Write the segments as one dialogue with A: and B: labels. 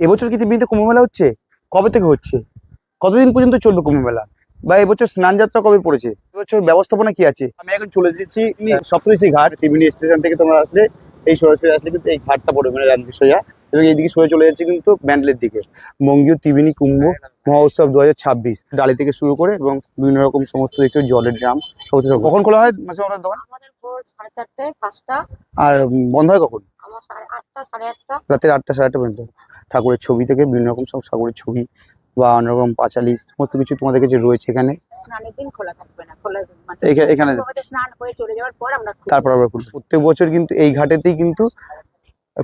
A: এবছর কি ত্রিবেণীতে কুম্ভমেলা হচ্ছে? কবে থেকে হচ্ছে? কতদিন পর্যন্ত চলবে কুম্ভ মেলা বা এবছর স্নান যাত্রা কবে পড়েছে? এবছর ব্যবস্থাপনা কি আছে? আমি এখন চলে এসেছি সপ্তঋষি ঘাট ত্রিবেণী স্টেশন থেকে তোমরা আসলে এই সরাসরি আসলে কিন্তু এই ঘাটটা পড়বে মানে রামকৃষ্ণ এবং এইদিকে সরে চলে যাচ্ছে কিন্তু ব্যান্ডেলের দিকে। বঙ্গীয় ত্রিবেণী কুম্ভ মহোৎসব দু হাজার ছাব্বিশ ডালি থেকে শুরু করে এবং বিভিন্ন রকম সমস্ত দেখছ জলের ড্রাম সমস্ত কিছু। কখন খোলা হয় মাসে আপনার দোকান?
B: সাড়ে চারটে পাঁচটা।
A: আর বন্ধ হয় কখন? রাতের আটটা সাড়ে আটটা পর্যন্ত। ঠাকুরের ছবি থেকে বিভিন্ন রকম সব ঠাকুরের ছবি বা অন্য রকম পাঁচালি সমস্ত কিছু তোমাদের কাছে রয়েছে এখানে
B: স্নানের দিন খোলা থাকবে না খোলা মানে
A: এখানে। তারপর আবার। প্রত্যেক বছর কিন্তু এই ঘাটেতেই কিন্তু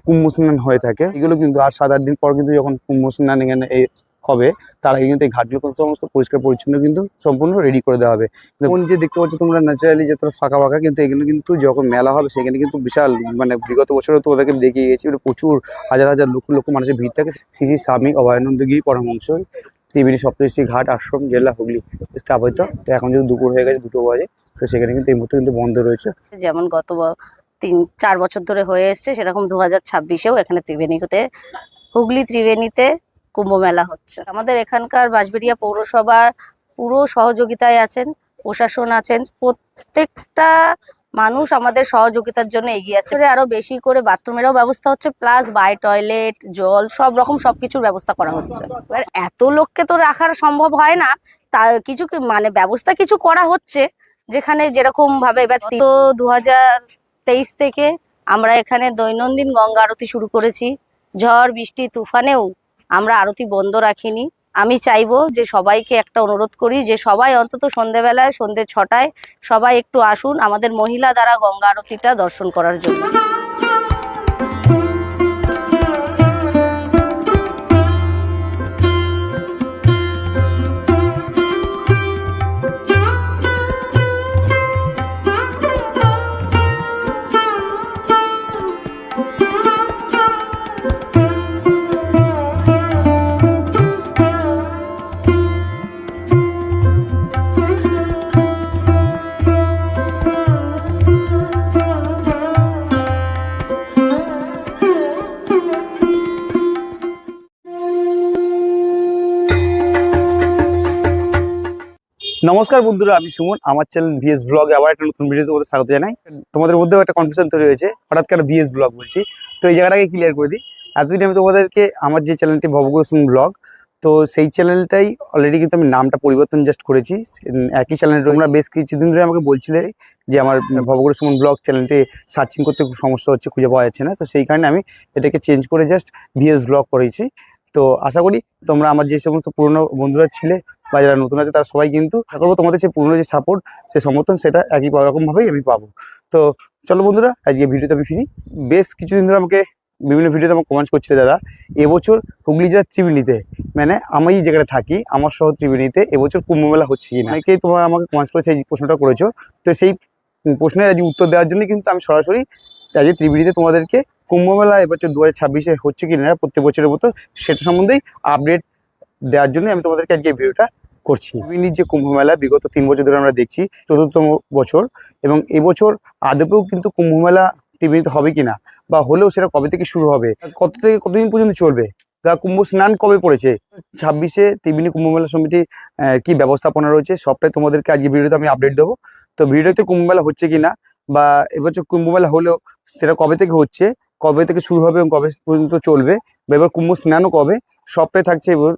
A: কুম্ভ স্নান হয়ে থাকে এগুলো কিন্তু আর সাত আট দিন পর কিন্তু যখন কুম্ভ স্নান এখানে এই হবে, তার আগে কিন্তু এই ঘাটগুলো সমস্ত পরিষ্কার পরিচ্ছন্ন কিন্তু সম্পূর্ণ রেডি করে দেওয়া হবে। এখন যে দেখতে পাচ্ছ তোমরা ন্যাচারালি যে তোরা ফাঁকা ফাঁকা কিন্তু এগুলো কিন্তু যখন মেলা হবে সেখানে কিন্তু বিশাল মানে বিগত বছরও তোমাদেরকে দেখিয়ে গেছি প্রচুর হাজার হাজার লক্ষ লক্ষ মানুষের ভিড় থাকে। শ্রী স্বামী অভয়ানন্দগিরি পরামর্শ ত্রিবেণী সপ্তর্ষি ঘাট আশ্রম জেলা হুগলি স্থাপিত। তো এখন যদি দুপুর হয়ে গেছে, দুটো বাজে, তো সেখানে কিন্তু এই মুহূর্তে কিন্তু বন্ধ রয়েছে।
B: যেমন গত তিন, চার বছর ধরে হয়ে এসছে, সেরকম দু হাজার ছাব্বিশেও এখানে ত্রিবেণীতে, হুগলি ত্রিবেণীতে কুম্ভ মেলা হচ্ছে। আমাদের এখানকার বাঁশবেড়িয়া পৌরসভার পুরো সহযোগিতায় আছেন, প্রশাসন আছেন, প্রত্যেকটা মানুষ আমাদের সহযোগিতার জন্য এগিয়ে আসছে। আরও বেশি করে বাথরুমেরও ব্যবস্থা হচ্ছে, প্লাস বাই টয়লেট, জল, সব রকম সবকিছুর ব্যবস্থা করা হচ্ছে। এবার এত লোককে তো রাখার সম্ভব হয় না, তা কিছু মানে ব্যবস্থা কিছু করা হচ্ছে, যেখানে যেরকম ভাবে এবার তো দু হাজার তেইশ থেকে আমরা এখানে দৈনন্দিন গঙ্গা আরতি শুরু করেছি। ঝড়, বৃষ্টি, তুফানেও আমরা আরতি বন্ধ রাখিনি। আমি চাইব যে সবাইকে একটা অনুরোধ করি যে সবাই অন্তত সন্ধেবেলায়, সন্ধে ছটায় সবাই একটু আসুন আমাদের মহিলা দ্বারা গঙ্গা আরতিটা দর্শন করার জন্য।
A: নমস্কার বন্ধুরা, আমি সুমন। আমার চ্যানেল ভিএস ব্লগে আবার একটা নতুন ভিডিও তোমাদের স্বাগত জানাই। তোমাদের মধ্যেও একটা কনফিউশন তৈরি হয়েছে। হঠাৎ করে ভিএস ব্লগ বলছি। তো এই জায়গাটাকে ক্লিয়ার করে দিই। এতদিন আমি তোমাদেরকে আমার যে চ্যানেলটি ভবগ্রসুন ব্লগ তো সেই চ্যানেলটাই অলরেডি কিন্তু আমি নামটা পরিবর্তন জাস্ট করেছি। একই চ্যানেল তোমরা বেশ কিছুদিন ধরে আমাকে বলছিলে যে আমার ভবগুরু সুমন ব্লগ চ্যানেলটি সার্চিং করতে খুব সমস্যা হচ্ছে, খুঁজে পাওয়া যাচ্ছে না। তো সেই কারণে আমি এটাকে চেঞ্জ করে জাস্ট ভিএস ব্লগ করেছি। তো আশা করি তোমরা আমার যে সমস্ত পুরনো বন্ধুরা ছিলে বা যারা নতুন আছে, তারা সবাই কিন্তু আশা করব তোমাদের সেই পুরনো যে সাপোর্ট সে সমর্থন, সেটা একই রকমভাবেই আমি পাবো। তো চলো বন্ধুরা, আজকে ভিডিওতে আমি ফিরি। বেশ কিছুদিন ধরে আমাকে বিভিন্ন ভিডিওতে আমাকে কমেন্টস করছিলে দাদা। এবছর হুগলি জেলার ত্রিবেণীতে মানে আমি যেখানে থাকি, আমার শহর ত্রিবেণীতে, এবছর কুম্ভ মেলা হচ্ছে কিনা অনেকেই তোমরা আমাকে কমেন্টস করে সেই প্রশ্নটা করেছ। তো সেই প্রশ্নের আজ উত্তর দেওয়ার জন্য কিন্তু আমি সরাসরি আজকে ত্রিবেণীতে তোমাদেরকে কুম্ভ মেলা এবছর দু হাজার হচ্ছে কি না প্রত্যেক বছরের মতো সেটা সম্বন্ধেই আপডেট দেওয়ার জন্য আমি তোমাদেরকে আজকে ভিডিওটা করছি। ত্রিবেণীর যে কুম্ভ মেলা বিগত তিন বছর ধরে আমরা দেখছি, চতুর্থতম বছর এবং এবছর আদপেও কিন্তু কুম্ভ মেলা ত্রিবেণীতে হবে কিনা বা হলেও সেটা কবে থেকে শুরু হবে, কত থেকে কতদিন পর্যন্ত চলবে, গা কুম্ভ স্নান কবে পড়েছে, ছাব্বিশে ত্রিবেণী কুম্ভ মেলা সমিতি কি ব্যবস্থাপনা রয়েছে সবটাই তোমাদেরকে আজকে ভিডিওতে আমি আপডেট দেবো। তো ভিডিওতে কুম্ভ মেলা হচ্ছে কিনা বা এবছর কুম্ভ মেলা হলেও সেটা কবে থেকে হচ্ছে কবে থেকে শুরু হবে এবং কবে পর্যন্ত চলবে বা এবার কুম্ভ স্নানও কবে, সবটাই থাকছে এবার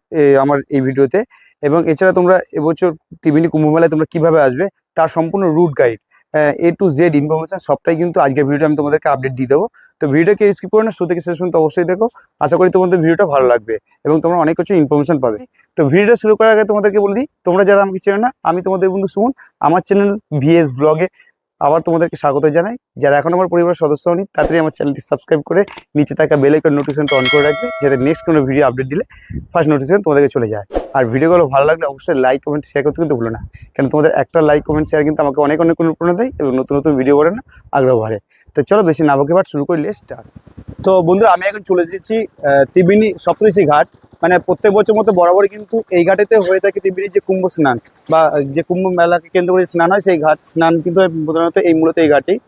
A: আমার এই ভিডিওতে। এবং এছাড়া তোমরা এবছর ত্রিবেণী কুম্ভ মেলায় তোমরা কীভাবে আসবে, তার সম্পূর্ণ route guide A to Z information সবটাই কিন্তু আজকের ভিডিওটা আমি তোমাদেরকে আপডেট দিয়ে দেবো। তো ভিডিওকে স্কিপ করে না, শুরু থেকে শেষ পর্যন্ত অবশ্যই দেখো। আশা করি তোমাদের ভিডিওটা ভালো লাগবে এবং তোমরা অনেক কিছু ইনফরমেশন পাবে। তো ভিডিওটা শুরু করার আগে তোমাদেরকে বলে দিই, তোমরা যারা আমাকে চেনো না, আমি তোমাদের বন্ধু সুমন। আমার চ্যানেল ভিএস ব্লগে আবার তোমাদেরকে স্বাগত জানাই। যারা এখন আমার পরিবারের সদস্য হনি তাড়াতাড়ি আমার চ্যানেলটি সাবস্ক্রাইব করে নিচে থাকা বেল আইকন নোটিফিকেশনটা অন করে রাখবে, যাতে নেক্সট কোনো ভিডিও আপডেট দিলে ফার্স্ট নোটিফিকেশন তোমাদেরকে চলে যায়। আর ভিডিওগুলো ভালো লাগলে অবশ্যই লাইক কমেন্ট শেয়ার করতে কিন্তু ভুলো না। কেন তোমাদের একটা লাইক কমেন্ট শেয়ার কিন্তু আমাকে অনেক অনেক অনুপ্রেরণা দেয় এবং নতুন নতুন ভিডিও করে না আগ্রহ বাড়ে। তো চলো বেশি না বকে শুরু করি স্টার্ট তো বন্ধুরা, আমি এখন চলে এসেছি ত্রিবেণী সপ্তঋষি ঘাট। মানে প্রত্যেক বছর মতো বরাবরই কিন্তু এই ঘাটেতে হয়ে থাকে ত্রিবেণীর যে কুম্ভ স্নান বা যে কুম্ভ মেলাকে কেন্দ্র করে স্নান হয়, সেই ঘাট স্নান কিন্তু প্রধানত এই মূলত এই ঘাটেই।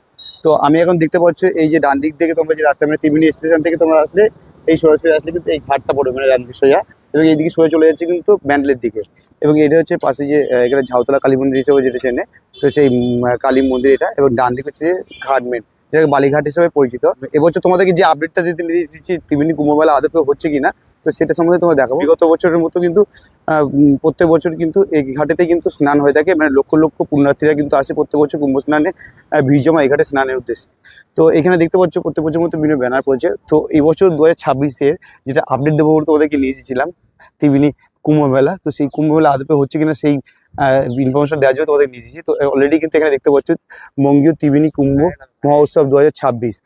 A: তো আমি এখন দেখতে পাচ্ছি এই যে ডান দিক থেকে তোমরা যে রাস্তা মানে ত্রিবেণী স্টেশন থেকে তোমরা আসলে এই সরাসরি আসলে কিন্তু এই ঘাটটা পড়বে মানে রামকৃষ্ণ সোজা এবং এইদিকে সোজা চলে যাচ্ছে কিন্তু ব্যান্ডেলের দিকে এবং এটা হচ্ছে পাশে যে এখানে ঝাউতলা কালী মন্দির হিসেবে যেটা চেনে তো সেই কালী মন্দির এটা এবং ডান দিকে হচ্ছে যে ঘাট মেন যেটাকে বালিঘাট হিসেবে পরিচিত। এবছর তোমাদেরকে যে আপডেটটা দিতে এসেছি ত্রিবেণী কুম্ভমেলা আদপে হচ্ছে কিনা, তো সেটা সম্বন্ধে তোমার দেখাবো। বিগত বছরের মতো কিন্তু প্রত্যেক বছর কিন্তু এই ঘাটেতে কিন্তু স্নান হয়ে থাকে। মানে লক্ষ লক্ষ পুণ্যার্থীরা কিন্তু আসে প্রত্যেক বছর কুম্ভ স্নানে ভিড় জমা এই ঘাটে স্নানের উদ্দেশ্যে। তো এখানে দেখতে পাচ্ছ, প্রত্যেক বছর মতো বিভিন্ন ব্যানার পড়েছে। তো এই বছর দু হাজার ছাব্বিশের যেটা আপডেট দেবো তোমাদেরকে নিয়ে এসেছিলাম, ত্রিবেণী কুম্ভমেলা তো সেই কুম্ভ মেলা আদপে হচ্ছে কিনা, সেই ইনফরমেশন দেওয়ার জন্য তোমাদের নিয়ে এসেছি। তো অলরেডি কিন্তু এখানে দেখতে পাচ্ছ বঙ্গীয় ত্রিবেণী কুম্ভ মহোৎসব দু ছাব্বিশ।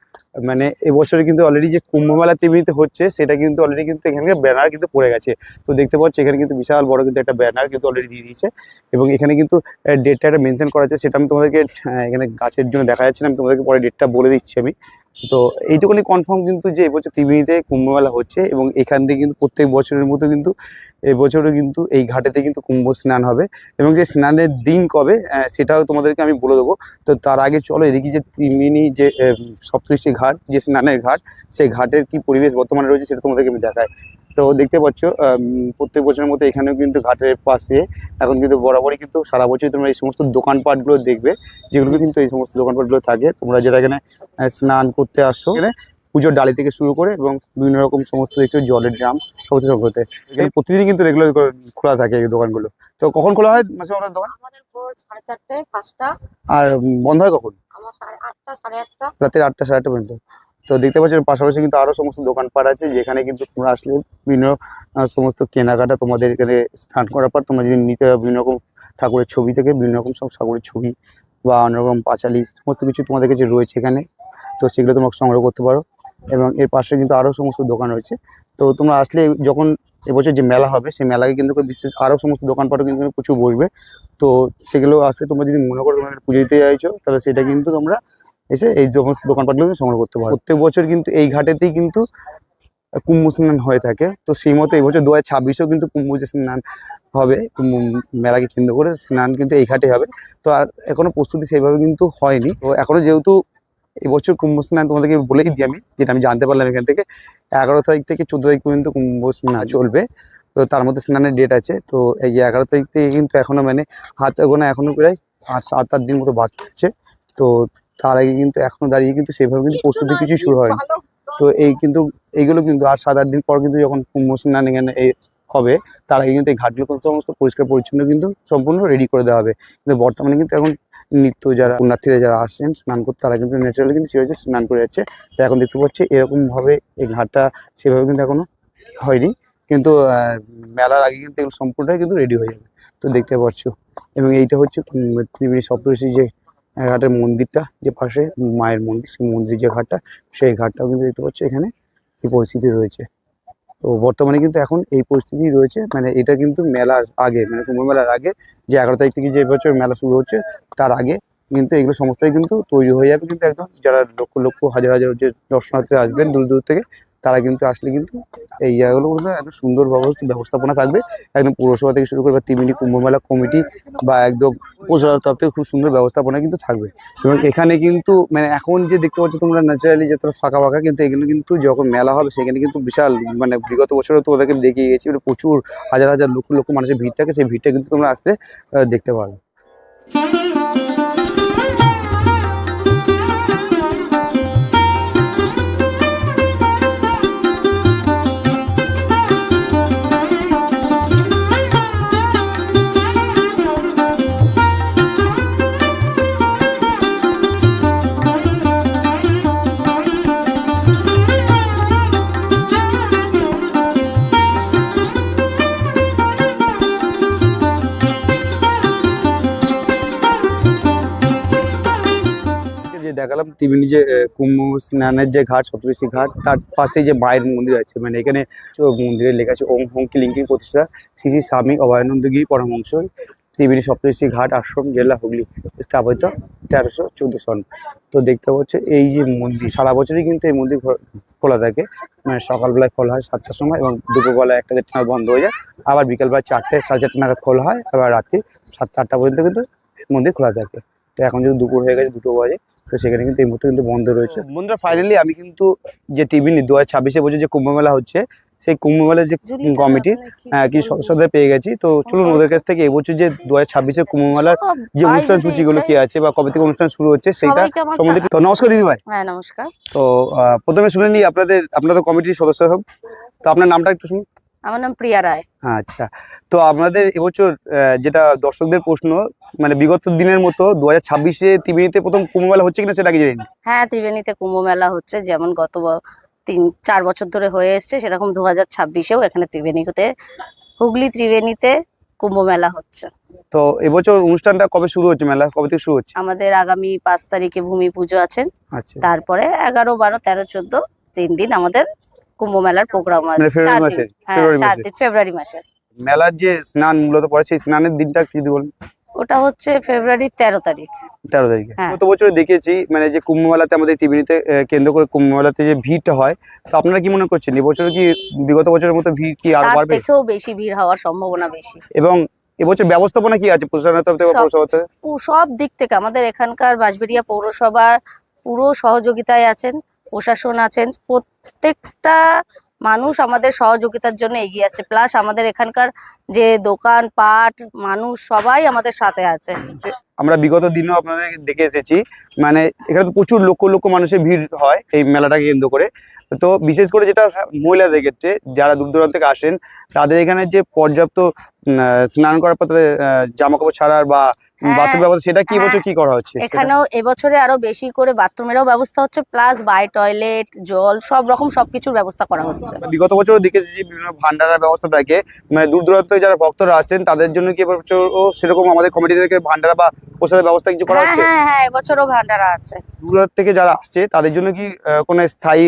A: মানে এবছরে কিন্তু অলরেডি যে কুম্ভ মেলা ত্রিবেণীতে হচ্ছে সেটা কিন্তু অলরেডি কিন্তু এখানে ব্যানার কিন্তু পড়ে গেছে। তো দেখতে পাচ্ছ এখানে কিন্তু বিশাল বড় কিন্তু একটা ব্যানার কিন্তু অলরেডি দিয়ে দিয়েছে। এবং এখানে কিন্তু ডেটটা একটা মেনশন করা আছে সেটা আমি তোমাদেরকে এখানে গাছের জন্য দেখা যাচ্ছে না আমি তোমাদেরকে পরে ডেটটা বলে দিচ্ছি আমি। তো এইটুকুনি কনফার্ম কিন্তু যে এবছর ত্রিবেণীতে কুম্ভমেলা হচ্ছে এবং এখান থেকে কিন্তু প্রত্যেক বছরের মতো কিন্তু এবছরও কিন্তু এই ঘাটেতে কিন্তু কুম্ভ স্নান হবে এবং যে স্নানের দিন কবে সেটাও তোমাদেরকে আমি বলে দেবো। তো তার আগে চলো এদিকে যে ত্রিবেণী যে সপ্তষী ঘাট, যে স্নানের ঘাট, সেই ঘাটের কি পরিবেশ বর্তমানে রয়েছে সেটা তোমাদেরকে আমি দেখাই। তো দেখতে পাচ্ছ প্রত্যেক বছরের মতো এখানেও কিন্তু ঘাটের পাশে এখন কিন্তু বরাবরই কিন্তু সারা বছরই তোমরা এই সমস্ত দোকানপাটগুলো দেখবে যেগুলো কিন্তু এই সমস্ত দোকানপাটগুলো থাকে। তোমরা যেটা এখানে স্নান করতে আসছো এখানে পুজোর ডালি থেকে শুরু করে এবং বিভিন্ন রকম সমস্ত দেখছ জলের ড্রাম সমস্ত সংগ্রহতে এখানে প্রতিদিনই কিন্তু রেগুলার খোলা থাকে এই দোকানগুলো। তো কখন খোলা হয় মাসে আপনার দোকান?
C: আমাদের পাঁচটা।
A: আর বন্ধ হয় কখন? রাতের আটটা সাড়ে আটটা পর্যন্ত। তো দেখতে পাচ্ছেন, পাশাপাশি কিন্তু আরও সমস্ত দোকানপাট আছে, যেখানে কিন্তু তোমরা আসলে বিভিন্ন সমস্ত কেনাকাটা তোমাদের এখানে স্নান করার পর তোমরা যদি নিতে বিভিন্ন রকম ঠাকুরের ছবি থেকে, বিভিন্ন রকম সব ঠাকুরের ছবি বা অন্য রকম পাঁচালি, সমস্ত কিছু তোমাদের কাছে রয়েছে এখানে। তো সেগুলো তোমরা সংগ্রহ করতে পারো এবং এর পাশে কিন্তু আরও সমস্ত দোকান রয়েছে। তো তোমরা আসলে যখন এবছর যে মেলা হবে, সেই মেলাকে কিন্তু বিশেষ আরও সমস্ত দোকানপাটও কিন্তু প্রচুর বসবে। তো সেগুলো আসলে তোমরা যদি মনে করো তোমরা পুজো দিতে চাইছো, তাহলে সেটা কিন্তু তোমরা এসে এই সমস্ত দোকানপাটগুলো সংগ্রহ করতে পারো। প্রত্যেক বছর কিন্তু এই ঘাটেতেই কিন্তু কুম্ভ স্নান হয়ে থাকে। তো সেই মতো এই বছর দু হাজার ছাব্বিশেও কিন্তু কুম্ভ যে স্নান হবে, কুম্ভ মেলাকে কেন্দ্র করে স্নান কিন্তু এই ঘাটে হবে। তো আর এখনও প্রস্তুতি সেইভাবে কিন্তু হয়নি। তো এখনও যেহেতু এবছর কুম্ভ স্নান তোমাদেরকে বলেই দিই আমি, যেটা আমি জানতে পারলাম এখান থেকে, এগারো তারিখ থেকে চোদ্দ তারিখ পর্যন্ত কুম্ভ স্নান চলবে। তো তার মধ্যে স্নানের ডেট আছে। তো এই এগারো তারিখ থেকে কিন্তু এখনও মানে হাতে গোনা এখনও প্রায় আট সাত, আট দিন মতো বাকি আছে। তো তার আগে কিন্তু এখনও দাঁড়িয়ে কিন্তু সেভাবে কিন্তু প্রস্তুতি কিছু শুরু হয়নি। তো এই কিন্তু এইগুলো কিন্তু আর সাত আট দিন পর কিন্তু যখন কুম্ভ স্নান এখানে এই হবে তার আগে কিন্তু এই ঘাটগুলো কিন্তু সমস্ত পরিষ্কার পরিচ্ছন্ন কিন্তু সম্পূর্ণ রেডি করে দেওয়া হবে। কিন্তু বর্তমানে কিন্তু এখন নিত্য যারা পুণ্যার্থীরা যারা আসছেন স্নান করতে তারা কিন্তু ন্যাচারালি কিন্তু সেভাবে স্নান করে যাচ্ছে। তো এখন দেখতে পাচ্ছি এরকমভাবে এই ঘাটটা সেভাবে কিন্তু এখনও হয়নি। কিন্তু মেলার আগে কিন্তু এগুলো সম্পূর্ণটাই কিন্তু রেডি হয়ে যাবে। তো দেখতে পাচ্ছ। এবং এইটা হচ্ছে ত্রিবেণী সপ্তর্ষি যে ঘাটের মন্দিরটা যে পাশে মায়ের মন্দির, সেই মন্দিরের যে ঘাটটা, সেই ঘাটটাও কিন্তু দেখতে পাচ্ছ এখানে এই পরিস্থিতি রয়েছে। তো বর্তমানে কিন্তু এখন এই পরিস্থিতি রয়েছে মানে এটা কিন্তু মেলার আগে মানে কুম্ভ মেলার আগে, যে এগারো তারিখ থেকে যে বছর মেলা শুরু হচ্ছে, তার আগে কিন্তু এগুলো সমস্তই কিন্তু তৈরি হয়ে যাবে। কিন্তু একদম যারা লক্ষ লক্ষ, হাজার হাজার যে দর্শনার্থীরা আসবেন দূর দূর থেকে তারা কিন্তু আসলে কিন্তু এই জায়গাগুলো কিন্তু একদম সুন্দর ব্যবস্থা ব্যবস্থাপনা থাকবে। একদম পৌরসভা থেকে শুরু করে বা তিমিনি কুম্ভমেলা কমিটি বা একদম পৌরসভার তরফ থেকে খুব সুন্দর ব্যবস্থাপনা কিন্তু থাকবে। এবং এখানে কিন্তু মানে এখন যে দেখতে পাচ্ছ তোমরা ন্যাচারালি যে তোর ফাঁকা ফাঁকা কিন্তু এগুলো কিন্তু যখন মেলা হবে সেখানে কিন্তু বিশাল মানে বিগত বছরও তো ওদেরকে দেখিয়ে গেছি প্রচুর হাজার হাজার লক্ষ লক্ষ মানুষের ভিড় থাকে, সেই ভিড়টা কিন্তু তোমরা আসলে দেখতে পারবে। তিমিনি যে কুম্ভ স্নানের যে ঘাট সপ্তঋষি ঘাট, তার পাশে যে মায়ের মন্দির আছে মানে এখানে মন্দিরে লেখা আছে, ওম হোম লিঙ্কিং প্রতিষ্ঠা, শ্রী শ্রী স্বামী অভয়ানন্দগিরি পরমহংস, ত্রিবেণী সপ্তঋষি ঘাট আশ্রম, জেলা হুগলি, স্থাপিত তেরোশো চোদ্দ সন। তো দেখতে পাচ্ছ, এই যে মন্দির, সারা বছরই কিন্তু এই মন্দির খোলা থাকে। মানে সকালবেলায় খোলা হয় সাতটার সময় এবং দুপুরবেলায় একটা দেড়টা বন্ধ হয়ে যায়। আবার বিকালবেলা চারটে, সাড়ে চারটে নাগাদ খোলা হয়, আবার রাত্রি সাতটা, আটটা পর্যন্ত কিন্তু মন্দির খোলা থাকে। তো এখন যেহেতু দুপুর হয়ে গেছে দুটো বাজে তো সেখানে কিন্তু এই মুহূর্তে কিন্তু বন্ধ রয়েছে। বন্ধুরা ফাইনালি আমি কিন্তু যে টিভিনি দু হাজার ছাব্বিশে বছর যে কুম্ভ মেলা হচ্ছে সেই কুম্ভ মেলার যে কমিটি হ্যাঁ কি সদস্যদের পেয়ে গেছি। তো চলুন ওদের কাছ থেকে এবছর যে দু হাজার ছাব্বিশের কুম্ভ মেলার যে অনুষ্ঠান সূচিগুলো কি আছে বা কবে থেকে অনুষ্ঠান শুরু হচ্ছে সেটা
B: আমার
A: সম্বন্ধে তো নমস্কার দিদি ভাই।
B: হ্যাঁ নমস্কার।
A: তো প্রথমে শুনে নিই আপনাদের আপনাদের কমিটির সদস্য সব তো আপনার নামটা একটু শুনুন।
B: আমার নাম প্রিয়া রায়।
A: আচ্ছা। তো আপনাদের এবছর যেটা দর্শকদের প্রশ্ন মানে বিগত দিনের মতো দু হাজার ছাব্বিশে ত্রিবেণীতে প্রথম কুম্ভ মেলা হচ্ছে কিনা সেটা কি জানি
B: হ্যাঁ ত্রিবেণীতে কুম্ভ মেলা হচ্ছে যেমন গত তিন চার বছর ধরে হয়ে এসছে সেরকম দু হাজার ছাব্বিশেও এখানে ত্রিবেণীতে হুগলি ত্রিবেণীতে কুম্ভ মেলা হচ্ছে।
A: তো এবছর অনুষ্ঠানটা কবে শুরু হচ্ছে মেলা কবে থেকে শুরু হচ্ছে?
B: আমাদের আগামী পাঁচ তারিখে ভূমি পুজো আছেন
A: আচ্ছা।
B: তারপরে এগারো বারো তেরো চোদ্দ তিন দিন আমাদের কুম্ভ মেলার প্রোগ্রাম আছে।
A: মানে
B: চার? দিন হ্যাঁ
A: ফেব্রুয়ারি
B: চার? দিন ফেব্রুয়ারি মাসে।
A: মেলার যে স্নান মূলত পড়ে সেই স্নানের দিনটা কি বলেন।
B: ওটা হচ্ছে ফেব্রুয়ারির তেরো তারিখ।
A: তেরো তারিখে।
B: হ্যাঁ।
A: গত বছর দেখেছি মানে যে কুম্ভমেলাতে আমাদের ত্রিবেণীতে কেন্দ্র করে কুম্ভমেলাতে যে ভিড়টা হয় তো আপনারা কি মনে করছেন এবছর কি বিগত বছরের মতো ভিড় কি
B: আরও
A: বাড়বে?
B: থেকেও বেশি ভিড় হওয়ার সম্ভাবনা বেশি।
A: এবং এবছর ব্যবস্থাপনা কি আছে প্রশাসনের তরফ থেকে
B: সব দিক থেকে আমাদের এখানকার বাঁশবেড়িয়া পৌরসভার পুরো সহযোগিতায় আছেন প্রশাসন আছেন প্রত্যেকটা মানুষ আমাদের সহযোগিতার জন্য এগিয়ে আসছে। প্লাস আমাদের এখানকার যে দোকান, পাট, মানুষ সবাই আমাদের সাথে আছে।
A: আমরা বিগত দিনেও আপনাদের দেখে এসেছি মানে এখানে তো প্রচুর লক্ষ লক্ষ মানুষের ভিড় হয় এই মেলাটাকে কেন্দ্র করে। তো বিশেষ করে যেটা মহিলাদের ক্ষেত্রে, যারা দূর দূরান্ত থেকে আসেন, তাদের এখানে যে পর্যাপ্ত স্নান করার পর তাদের জামা কাপড় ছাড়ার বা বাথরুম ব্যবস্থা সেটা কি বছর
B: হ্যাঁ।
A: কি করা হচ্ছে
B: এখানেও এবছরে আরও বেশি করে বাথরুমেরও ব্যবস্থা হচ্ছে প্লাস বাই টয়লেট জল সব রকম সবকিছুর ব্যবস্থা করা হচ্ছে।
A: বিগত বছর দেখেছি যে বিভিন্ন ভান্ডারার ব্যবস্থা থাকে মানে দূর দূরান্ত যারা ভক্তরা আসছেন তাদের জন্য কি এবছরও সেরকম আমাদের কমিটি থেকে ভান্ডারা বা প্রসাদের ব্যবস্থা কিছু করা
B: হ্যাঁ
A: হচ্ছে?
B: হ্যাঁ হ্যাঁ এবছরও ভান্ডারা আছে।
A: দূর থেকে যারা আসছে তাদের জন্য কি কোনো স্থায়ী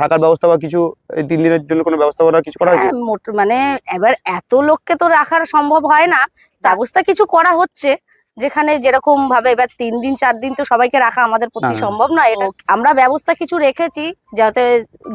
A: থাকার ব্যবস্থা বা কিছু তিন দিনের জন্য কোনো ব্যবস্থা করা কিছু করা হয়েছে?
B: হ্যাঁ, মানে এবার এত লোককে তো রাখার সম্ভব হয় না ব্যবস্থা কিছু করা হচ্ছে যেখানে যেরকম ভাবে এবার তিন দিন চার দিন তো সবাইকে রাখা আমাদের পক্ষে। সম্ভব না এটা আমরা ব্যবস্থা কিছু রেখেছি যাতে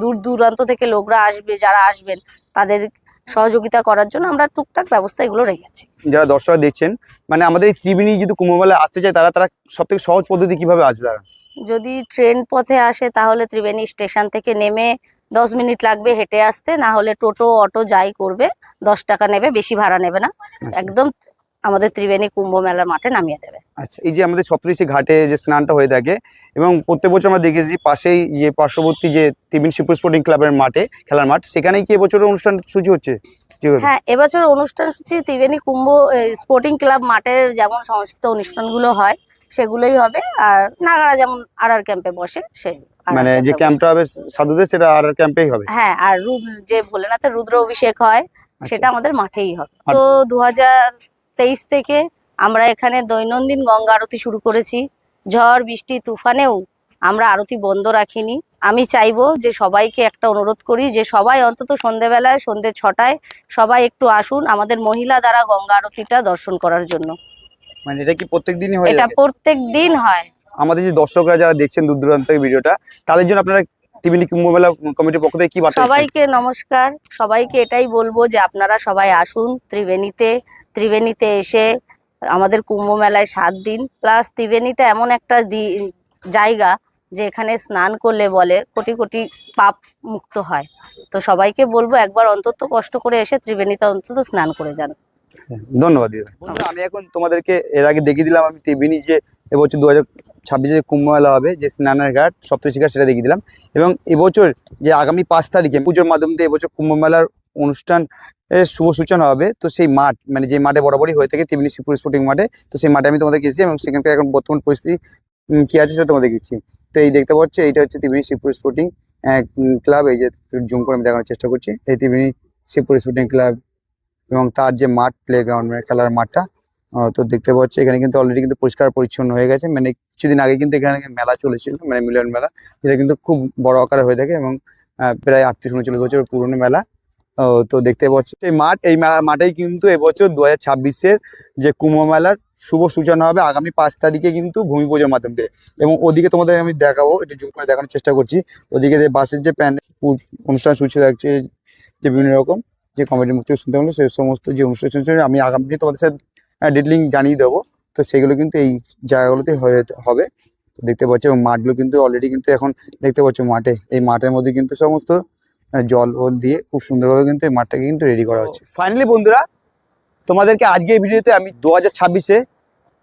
B: দূর দূরান্ত থেকে লোকরা আসবে যারা আসবেন তাদের সহযোগিতা করার জন্য আমরা টুকটাক ব্যবস্থা এগুলো রেখেছি।
A: যারা দর্শকরা দেখছেন মানে আমাদের এই ত্রিবেণী যদি কুম্ভমেলায় আসতে চায় তারা তারা সব থেকে সহজ পদ্ধতি কীভাবে আসবে তারা?
B: যদি ট্রেন পথে আসে তাহলে ত্রিবেণী স্টেশন থেকে নেমে দশ মিনিট লাগবে হেঁটে আসতে না হলে টোটো অটো যাই করবে দশ টাকা নেবে বেশি ভাড়া নেবে না। একদম আমাদের ত্রিবেণী কুম্ভ মেলার মাঠে নামিয়ে দেবে।
A: আচ্ছা এই যে আমাদের সপ্তঋষি ঘাটে যে স্নানটা হয়ে থাকে এবং প্রত্যেক বছর আমরা দেখেছি পাশেই যে পার্শ্ববর্তী যে ত্রিবেণী শিবপুর স্পোর্টিং ক্লাবের মাঠে খেলার মাঠ সেখানেই কি এবছর অনুষ্ঠান সূচি হচ্ছে?
B: হ্যাঁ এবছর অনুষ্ঠান সূচি ত্রিবেণী কুম্ভ স্পোর্টিং ক্লাব মাঠের যেমন সংস্কৃত অনুষ্ঠানগুলো হয় সেগুলোই হবে। আর নাগারা যেমন আর আর ক্যাম্পে বসে সেই
A: মানে যে। ক্যাম্পটা হবে সাধুদের সেটা আর আর ক্যাম্পেই হবে?
B: হ্যাঁ আর যে ভোলেনাথের রুদ্র অভিষেক হয় সেটা আমাদের মাঠেই হবে। তো দু হাজার তেইশ থেকে আমরা এখানে দৈনন্দিন গঙ্গা আরতি শুরু করেছি। ঝড় বৃষ্টি তুফানেও আমরা আরতি বন্ধ রাখিনি। আমি চাইব যে সবাইকে একটা অনুরোধ করি যে সবাই অন্তত সন্ধেবেলায় সন্ধে ছটায় সবাই একটু আসুন আমাদের মহিলা দ্বারা গঙ্গা আরতিটা দর্শন করার জন্য।
A: মানে এটা কি প্রত্যেক দিনই হয়ে
B: এটা প্রত্যেক দিন হয়।
A: আমাদের যে দর্শকরা যারা দেখছেন দূর দূরান্ত থেকে ভিডিওটা তাদের জন্য আপনারা ত্রিবেণী কুম্ভমেলা কমিটির পক্ষ থেকে কি বার্তা
B: সবাইকে নমস্কার। সবাইকে এটাই বলব যে আপনারা সবাই আসুন ত্রিবেণীতে। ত্রিবেণীতে এসে আমাদের কুম্ভ মেলায় সাত দিন। প্লাস ত্রিবেণীটা এমন একটা জায়গা যে এখানে স্নান করলে বলে কোটি কোটি পাপ মুক্ত হয়। তো সবাইকে বলব একবার অন্তত কষ্ট করে এসে ত্রিবেণীতে অন্তত স্নান করে যান।
A: ধন্যবাদ দিদি আমি এখন তোমাদেরকে এর আগে দেখিয়ে দিলাম, আমি ত্রিবেণী যে এবছর দু হাজার ছাব্বিশে কুম্ভ মেলা হবে, যে স্নানের ঘাট সপ্তশিখা সেটা দেখিয়ে দিলাম। এবং এবছর যে আগামী পাঁচ তারিখে পুজোর মাধ্যম দিয়ে এবছর কুম্ভ মেলার অনুষ্ঠান শুভ সূচনা হবে। তো সেই মাঠ মানে যে মাঠে বরাবরই হয়ে থাকে ত্রিবেণী শিবপুর স্পোর্টিং মাঠে, তো সেই মাঠে আমি তোমাদের গেছি এবং সেখানকার এখন বর্তমান পরিস্থিতি কি আছে সেটা তোমাদের গেছি তো এই দেখতে পাচ্ছ, এইটা হচ্ছে ত্রিবেণী শিবপুর স্পোর্টিং ক্লাব এই যে জুম করে আমি দেখানোর চেষ্টা করছি। এই ত্রিবেণী শিবপুর স্পোর্টিং ক্লাব এবং তার যে মাঠ প্লেগ্রাউন্ড মানে খেলার মাঠটা তো দেখতে পাচ্ছি এখানে কিন্তু অলরেডি কিন্তু পরিষ্কার পরিচ্ছন্ন হয়ে গেছে মানে কিছুদিন আগে কিন্তু এখানে মেলা চলেছিল মানে মিলন মেলা, যেটা কিন্তু খুব বড় আকারে হয়ে থাকে এবং প্রায় আটত্রিশ উনচল্লিশ বছর পুরনো মেলা তো দেখতে পাচ্ছি এই মাঠ, এই মাঠেই কিন্তু এবছর দু হাজার ছাব্বিশের যে কুম্ভ মেলার শুভ সূচনা হবে আগামী পাঁচ তারিখে কিন্তু ভূমি পুজোর মাধ্যমে দিয়ে। এবং ওদিকে তোমাদের আমি দেখাবো, একটু জুম করে দেখানোর চেষ্টা করছি, ওদিকে যে বাসের যে প্যান্ডেল, অনুষ্ঠান সূচি থাকছে যে বিভিন্ন রকম যে কমেডি মুক্তি শুনতে পারল সে সমস্ত যে অনুষ্ঠান সূচি আমি আগামী দিনে তোমাদের সাথে ডিটেলিং জানিয়ে দেবো। তো সেগুলো কিন্তু এই জায়গাগুলোতে হয়ে হবে। তো দেখতে পাচ্ছ, এবং মাঠগুলো কিন্তু অলরেডি কিন্তু এখন দেখতে পাচ্ছ মাঠে। এই মাঠের মধ্যে কিন্তু সমস্ত জল ওল দিয়ে খুব সুন্দরভাবে কিন্তু এই মাঠটাকে কিন্তু রেডি করা হচ্ছে। ফাইনালি বন্ধুরা, তোমাদেরকে আজকে এই ভিডিওতে আমি দু হাজার ছাব্বিশে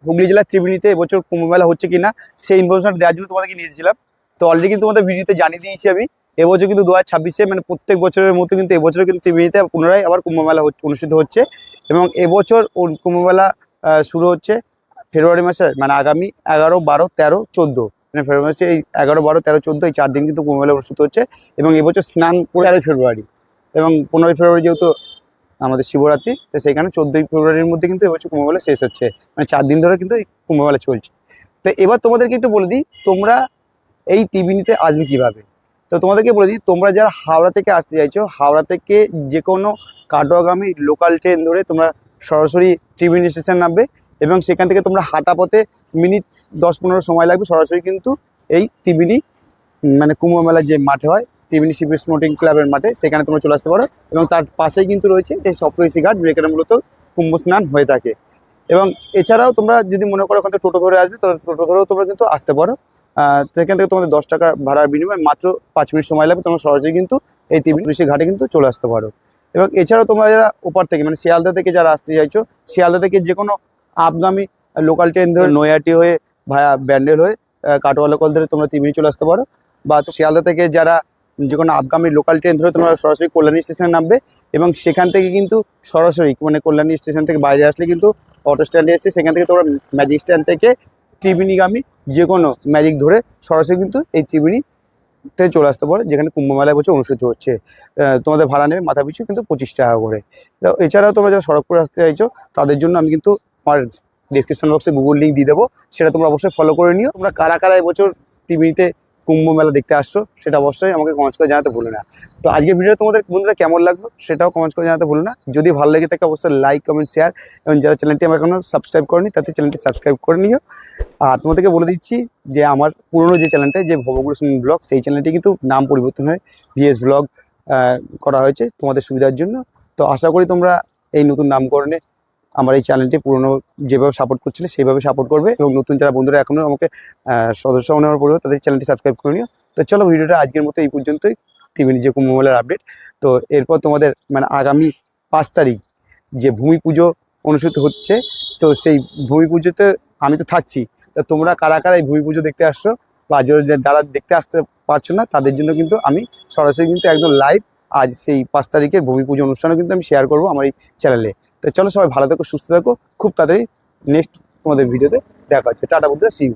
A: হুগলি জেলার ত্রিবেণীতে এবছর কুম্ভ মেলা হচ্ছে কিনা, সেই ইনফরমেশনটা দেওয়ার জন্য তোমাদেরকে নিয়ে এসেছিলাম। তো অলরেডি কিন্তু তোমাদের ভিডিওতে জানিয়ে দিয়েছি আমি। এবছর কিন্তু দু হাজার ছাব্বিশে মানে প্রত্যেক বছরের মতো কিন্তু এবছর কিন্তু ত্রিবেণীতে পুনরায় আবার কুম্ভমেলা অনুষ্ঠিত হচ্ছে এবং এবছর ও- কুম্ভ মেলা আহ, শুরু হচ্ছে ফেব্রুয়ারি মাসে মানে আগামী এগারো বারো তেরো চোদ্দ মানে ফেব্রুয়ারি মাসে এই এগারো বারো তেরো চোদ্দ এই চার দিন কিন্তু কুম্ভ মেলা অনুষ্ঠিত হচ্ছে এবং এবছর স্নান তেরোই ফেব্রুয়ারি এবং পনেরোই ফেব্রুয়ারি যেহেতু আমাদের শিবরাত্রি তো সেইখানে চোদ্দোই ফেব্রুয়ারির মধ্যে কিন্তু এবছর কুম্ভমেলা শেষ হচ্ছে মানে চার দিন ধরে কিন্তু এই কুম্ভমেলা চলছে। তো এবার তোমাদেরকে একটু বলে দিই তোমরা এই ত্রিবেণীতে আসবে কীভাবে? তো তোমাদেরকে বলে দিই, তোমরা যারা হাওড়া থেকে আসতে চাইছো, হাওড়া থেকে যে কোনো কাটোয়াগামী লোকাল ট্রেন ধরে তোমরা সরাসরি ত্রিবেণী স্টেশন নামবে এবং সেখান থেকে তোমরা হাঁটা পথে মিনিট দশ পনেরো সময় লাগবে সরাসরি কিন্তু এই ত্রিবেণী মানে কুম্ভ মেলার যে মাঠে হয়, ত্রিবেণী শিব স্পোর্টিং ক্লাবের মাঠে, সেখানে তোমরা চলে আসতে পারো এবং তার পাশেই কিন্তু রয়েছে এই সপ্তঋষি ঘাট, যেখানে মূলত কুম্ভ স্নান হয়ে থাকে। এবং এছাড়াও তোমরা যদি মনে করো ওখান থেকে টোটো ধরে আসবে তো টোটো ধরেও তোমরা কিন্তু আসতে পারো। সেখান থেকে তোমাদের দশ টাকা ভাড়ার বিনিময়ে মাত্র পাঁচ মিনিট সময় লাগবে, তোমরা সরাসরি কিন্তু এই ঋষি ঘাটে কিন্তু চলে আসতে পারো। এবং এছাড়াও তোমরা যারা ওপার থেকে মানে শিয়ালদা থেকে যারা আসতে চাইছো, শিয়ালদা থেকে যে কোনো আপগামী লোকাল ট্রেন ধরে নৈহাটি হয়ে ভায়া ব্যান্ডেল হয়ে কাটোয়া লোকাল ধরে তোমরা ত্রিবেণী চলে আসতে পারো। বা শিয়ালদা থেকে যারা যে কোনো আপগামী লোকাল ট্রেন ধরে তোমরা সরাসরি কল্যাণী স্টেশনে নামবে এবং সেখান থেকে কিন্তু সরাসরি মানে কল্যাণী স্টেশন থেকে বাইরে আসলে কিন্তু অটো স্ট্যান্ডে এসে সেখান থেকে তোমরা ম্যাজিক স্ট্যান্ড থেকে ত্রিবেণীগামী যে কোনো ম্যাজিক ধরে সরাসরি কিন্তু এই ত্রিবেণীতে চলে আসতে পারো, যেখানে কুম্ভ মেলা বছর অনুষ্ঠিত হচ্ছে। তোমাদের ভাড়া নেবে, মাথা পিছু কিন্তু পঁচিশ টাকা করে। তো এছাড়াও তোমরা যারা সড়কপুরে আসতে চাইছো, তাদের জন্য আমি কিন্তু আমার ডিসক্রিপশন বক্সে গুগল লিঙ্ক দিয়ে দেবো। সেটা তোমরা অবশ্যই ফলো করে নিও। তোমরা কারা কারা এবছর ত্রিবেণীতে কুম্ভ মেলা দেখতে আসছো, সেটা অবশ্যই আমাকে কমেন্টস করে জানাতে ভুলো না। তো আজকের ভিডিও তোমাদের বন্ধুরা কেমন লাগল সেটাও কমেন্টস করে জানাতে ভুলো না। যদি ভালো লেগে থাকে অবশ্যই লাইক কমেন্ট শেয়ার এবং যারা চ্যানেলটি আমার এখনও সাবস্ক্রাইব করেনি তাতে চ্যানেলটি সাবস্ক্রাইব করে নিও। আর তোমাদেরকে বলে দিচ্ছি যে আমার পুরনো যে চ্যানেলটা যে ভবগুরু ব্লগ, সেই চ্যানেলটি কিন্তু নাম পরিবর্তন হয়ে ভিএস ব্লগ করা হয়েছে তোমাদের সুবিধার জন্য। তো আশা করি তোমরা এই নতুন নামকরণে আমার এই চ্যানেলটি পুরনো যেভাবে সাপোর্ট করছিলে, সেইভাবে সাপোর্ট করবে এবং নতুন যারা বন্ধুরা এখনও আমাকে সদস্য নেওয়ার পড়বে তাদের চ্যানেলটি সাবস্ক্রাইব করে নিও। তো চলো ভিডিওটা আজকের মতো এই পর্যন্তই। ত্রিবেণী যে কুম্ভমেলার আপডেট তো এরপর তোমাদের মানে আগামী পাঁচ তারিখ যে ভূমি পুজো অনুষ্ঠিত হচ্ছে, তো সেই ভূমি পুজোতে আমি তো থাকছি। তো তোমরা কারা কারা এই ভূমি পুজো দেখতে আসছো বা যারা দেখতে আসতে পারছ না, তাদের জন্য কিন্তু আমি সরাসরি কিন্তু একদম লাইভ আজ সেই পাঁচ তারিখের ভূমি পুজো অনুষ্ঠানও কিন্তু আমি শেয়ার করব আমার এই চ্যানেলে তো চলো সবাই ভালো থাকো, সুস্থ থাকো। খুব তাড়াতাড়ি নেক্সট তোমাদের ভিডিওতে দেখা হচ্ছে। টাটা বন্ধুরা সিউ